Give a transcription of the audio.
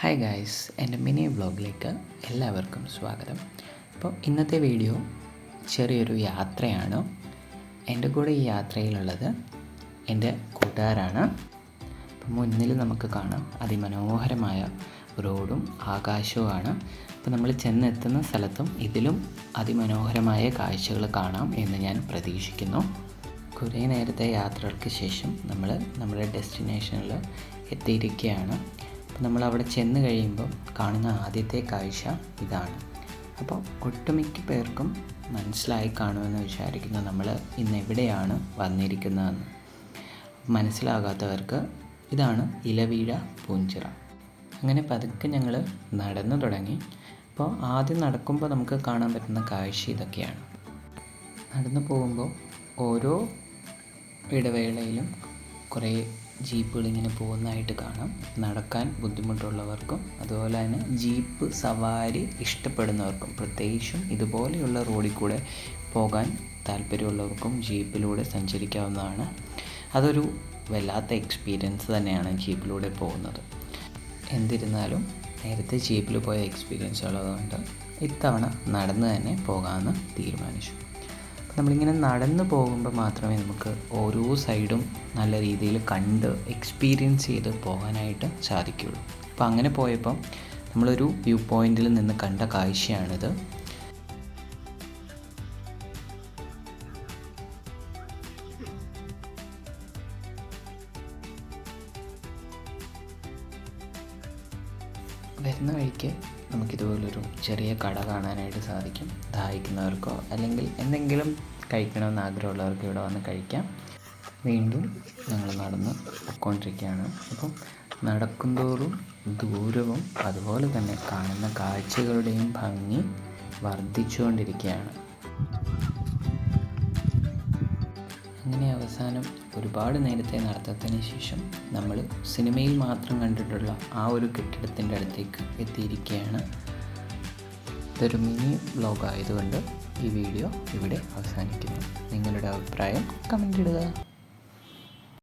Hi guys എന്റെ mini വ്ലോഗിലേക്ക് എല്ലാവർക്കും സ്വാഗതം. അപ്പോൾ ഇന്നത്തെ വീഡിയോ ചെറിയൊരു യാത്രയാണ്. എന്റെ കൂടെ ഈ യാത്രയിലുള്ളത് എന്റെ കൂട്ടുകാരാണ്. അപ്പം മുന്നിൽ നമുക്ക് കാണാം അതിമനോഹരമായ റോഡും ആകാശവുമാണ്. അപ്പോൾ നമ്മൾ ചെന്നെത്തുന്ന സ്ഥലത്തും ഇതിലും അതിമനോഹരമായ കാഴ്ചകൾ കാണാം എന്ന് ഞാൻ പ്രതീക്ഷിക്കുന്നു. കുറേ നേരത്തെ യാത്രകൾക്ക് ശേഷം നമ്മൾ നമ്മുടെ ഡെസ്റ്റിനേഷനിൽ എത്തിയിരിക്കുകയാണ്. നമ്മൾ അവിടെ ചെന്ന് കഴിയുമ്പം കാണുന്ന ആദ്യത്തെ കാഴ്ച ഇതാണ്. അപ്പോൾ ഒട്ടുമിക്ക പേർക്കും മനസ്സിലായി കാണുമെന്ന് വിചാരിക്കുന്നു നമ്മൾ ഇന്ന് എവിടെയാണ് വന്നിരിക്കുന്നതെന്ന് മനസ്സിലാകാത്തവർക്ക് ഇതാണ് ഇലവീഴ പൂഞ്ചിറ. അങ്ങനെ പതുക്കെ ഞങ്ങൾ നടന്നു തുടങ്ങി. അപ്പോൾ ആദ്യം നടക്കുമ്പോൾ നമുക്ക് കാണാൻ പറ്റുന്ന കാഴ്ച ഇതൊക്കെയാണ്. നടന്നു പോകുമ്പോൾ ഓരോ ഇടവേളയിലും കുറേ ജീപ്പുകൾ ഇങ്ങനെ പോകുന്നതായിട്ട് കാണാം. നടക്കാൻ ബുദ്ധിമുട്ടുള്ളവർക്കും അതുപോലെ തന്നെ ജീപ്പ് സവാരി ഇഷ്ടപ്പെടുന്നവർക്കും പ്രത്യേകിച്ചും ഇതുപോലെയുള്ള റോഡിൽ കൂടെ പോകാൻ താല്പര്യമുള്ളവർക്കും ജീപ്പിലൂടെ സഞ്ചരിക്കാവുന്നതാണ്. അതൊരു വല്ലാത്ത എക്സ്പീരിയൻസ് തന്നെയാണ് ജീപ്പിലൂടെ പോകുന്നത്. എന്നിരുന്നാലും നേരത്തെ ജീപ്പിൽ പോയ എക്സ്പീരിയൻസ് ഉള്ളതുകൊണ്ട് ഇത്തവണ നടന്ന് തന്നെ പോകാമെന്ന് തീരുമാനിച്ചു. നമ്മളിങ്ങനെ നടന്നു പോകുമ്പോൾ മാത്രമേ നമുക്ക് ഓരോ സൈഡും നല്ല രീതിയിൽ കണ്ട് എക്സ്പീരിയൻസ് ചെയ്ത് പോകാനായിട്ട് സാധിക്കുകയുള്ളൂ. അപ്പോൾ അങ്ങനെ പോയപ്പം നമ്മളൊരു വ്യൂ പോയിന്റിൽ നിന്ന് കണ്ട കാഴ്ചയാണിത്. വരുന്ന വഴിക്ക് നമുക്കിതുപോലൊരു ചെറിയ കട കാണാനായിട്ട് സാധിക്കും. ദാഹിക്കുന്നവർക്കോ അല്ലെങ്കിൽ എന്തെങ്കിലും കഴിക്കണമെന്ന് ആഗ്രഹമുള്ളവർക്ക് ഇവിടെ വന്ന് കഴിക്കാം. വീണ്ടും ഞങ്ങൾ നടന്ന് പൊയ്ക്കൊണ്ടിരിക്കുകയാണ് അപ്പം നടക്കുന്തോറും ദൂരവും അതുപോലെ തന്നെ കാണുന്ന കാഴ്ചകളുടെയും ഭംഗി വർദ്ധിച്ചുകൊണ്ടിരിക്കുകയാണ്. അങ്ങനെ അവസാനം ഒരുപാട് നേരത്തെ നടത്തത്തിന് ശേഷം നമ്മൾ സിനിമയിൽ മാത്രം കണ്ടിട്ടുള്ള ആ ഒരു കെട്ടിടത്തിന്റെ അടുത്തേക്ക് എത്തിയിരിക്കുകയാണ്. ഇതൊരു മിനി വ്ലോഗ് ആയതുകൊണ്ട് ഈ വീഡിയോ ഇവിടെ അവസാനിക്കുന്നു. നിങ്ങളുടെ അഭിപ്രായം കമന്റ് ഇടുക.